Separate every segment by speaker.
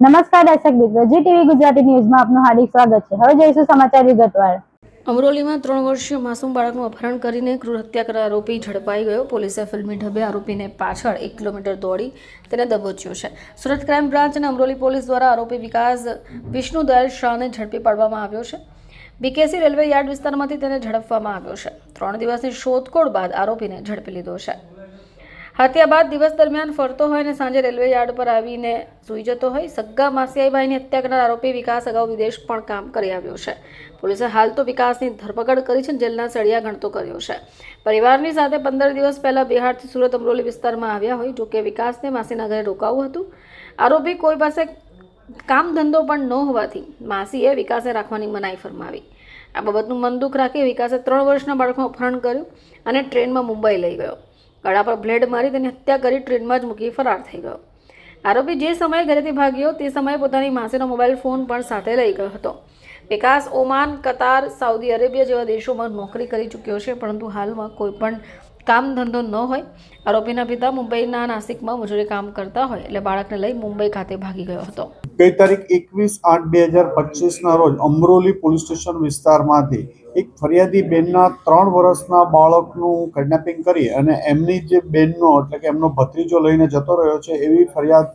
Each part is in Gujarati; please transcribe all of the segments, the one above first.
Speaker 1: નમસ્કાર દર્શક મિત્રો, જી ટીવી ગુજરાતી ન્યૂઝમાં આપનું હાર્દિક સ્વાગત છે. હવે જોઈશું સમાચાર વિગતવાર.
Speaker 2: અમરોલીમાં ત્રણ વર્ષીય માસૂમ બાળકનું અપહરણ કરીને ક્રૂર હત્યા કરનાર આરોપી ઝડપાઈ ગયો. પોલીસે ફિલ્મી ઢબે આરોપીને પાછળ એક કિલોમીટર દોડી તેને દબોચ્યો છે. સુરત ક્રાઇમ બ્રાન્ચ અને અમરોલી પોલીસ દ્વારા આરોપી વિકાસ વિષ્ણુદયાલ શાહને ઝડપી પાડવામાં આવ્યો છે. બીકેસી રેલવે યાર્ડ વિસ્તારમાંથી તેને ઝડપવામાં આવ્યો છે. ત્રણ દિવસની શોધખોળ બાદ આરોપીને ઝડપી લીધો છે. હત્યા બાદ દિવસ દરમિયાન ફરતો હોય અને સાંજે રેલવે યાર્ડ પર આવીને સૂઈ જતો હોય, સગ્ગા માસિયાઈભાઈની હત્યા કરનાર આરોપી વિકાસ અગાઉ વિદેશ પણ કામ કરી આવ્યો છે. પોલીસે હાલ તો વિકાસની ધરપકડ કરી છે જેલના સળિયા ગણતો કર્યો છે. પરિવારની સાથે પંદર દિવસ પહેલાં બિહારથી સુરત અમરોલી વિસ્તારમાં આવ્યા હોય, જોકે વિકાસને માસીના ઘરે રોકાવું હતું. આરોપી કોઈ પાસે કામ ધંધો પણ ન હોવાથી માસીએ વિકાસને રાખવાની મનાઈ ફરમાવી. આ બાબતનું મન દુઃખ રાખી વિકાસે ત્રણ વર્ષના બાળકનું અપહરણ કર્યું અને ટ્રેનમાં મુંબઈ લઈ ગયો. ગળા પર બ્લેડ મારી તેની હત્યા કરી ટ્રેનમાં જ મૂકી ફરાર થઈ ગયો. આરોપી જે સમયે ઘરેથી ભાગ્યો તે સમયે પોતાની માસીનો મોબાઈલ ફોન પણ સાથે લઈ ગયો હતો. Vikas Oman, Qatar, Saudi Arabia જેવા દેશોમાં નોકરી કરી ચૂક્યો છે, પરંતુ હાલમાં કોઈ પણ કામ ધંધો ન હોય, આરોપીના પિતા મુંબઈના નાસિકમાં મજૂરી કામ કરતા હોય એટલે બાળકને લઈ મુંબઈ ખાતે ભાગી ગયો હતો.
Speaker 3: ગઈ તારીખ એકવીસ આઠ બે હજાર પચીસના રોજ અમરોલી પોલીસ સ્ટેશન વિસ્તારમાંથી એક ફરિયાદી બેનના ત્રણ વર્ષના બાળકનું કિડનેપિંગ કરી અને એમની જે બેનનો એટલે કે એમનો ભત્રીજો લઈને જતો રહ્યો છે એવી ફરિયાદ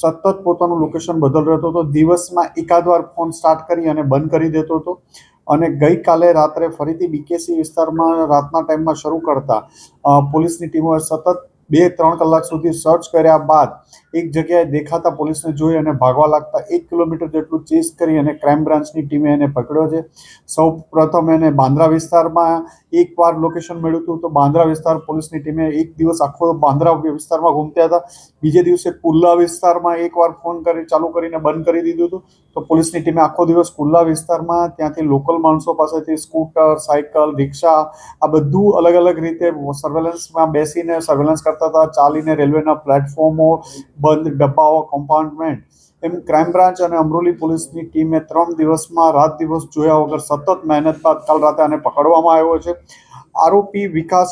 Speaker 3: સતત પોતાનું લોકેશન બદલ રહેતો હતો. દિવસમાં એકાદ વાર ફોન સ્ટાર્ટ કરી અને બંધ કરી દેતો હતો. અને ગઈકાલે રાત્રે ફરીથી બીકેસી વિસ્તારમાં રાતના ટાઈમમાં શરૂ કરતા પોલીસની ટીમોએ સતત બે ત્રણ કલાક સુધી સર્ચ કર્યા બાદ એક જગ્યાએ દેખાતા પોલીસને જોઈ અને ભાગવા લાગતા એક કિલોમીટર જેટલું ચેસ કરી અને ક્રાઇમ બ્રાન્ચની ટીમે એને પકડ્યો છે. સૌ પ્રથમ એને બાંદ્રા વિસ્તારમાં એક વાર લોકેશન મળ્યું હતું તો બાંદ્રા વિસ્તાર પોલીસની ટીમે એક દિવસ આખો બાંદ્રા વિસ્તારમાં ઘૂમતા હતા. બીજે દિવસે કુલ્લા વિસ્તારમાં એક વાર ફોન કરી, ચાલુ કરીને બંધ કરી દીધું હતું. તો પોલીસની ટીમે આખો દિવસ કુલ્લા વિસ્તારમાં, ત્યાંથી લોકલ માણસો પાસેથી સ્કૂટર સાયકલ, રિક્ષા આ બધું અલગ અલગ રીતે સર્વેલન્સમાં બેસીને સર્વેલન્સ કરતા હતા, ચાલીને રેલવેના પ્લેટફોર્મો બંધ, ડબ્બાઓ કમ્પાર્ટમેન્ટ એમ ક્રાઇમ બ્રાન્ચ અને અમરોલી પોલીસની ટીમે ત્રણ દિવસમાં રાત દિવસ જોયા વગર સતત મહેનત બાદ કાલ રાતે આને પકડવામાં આવ્યો છે. આરોપી વિકાસ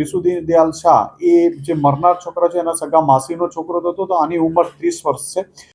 Speaker 3: બિસુદ્દીન દયાલ શાહ એ જે મરનાર છોકરો છે, એના સગા માસીનો છોકરો હતો, તો આની ઉંમર ત્રીસ વર્ષ છે.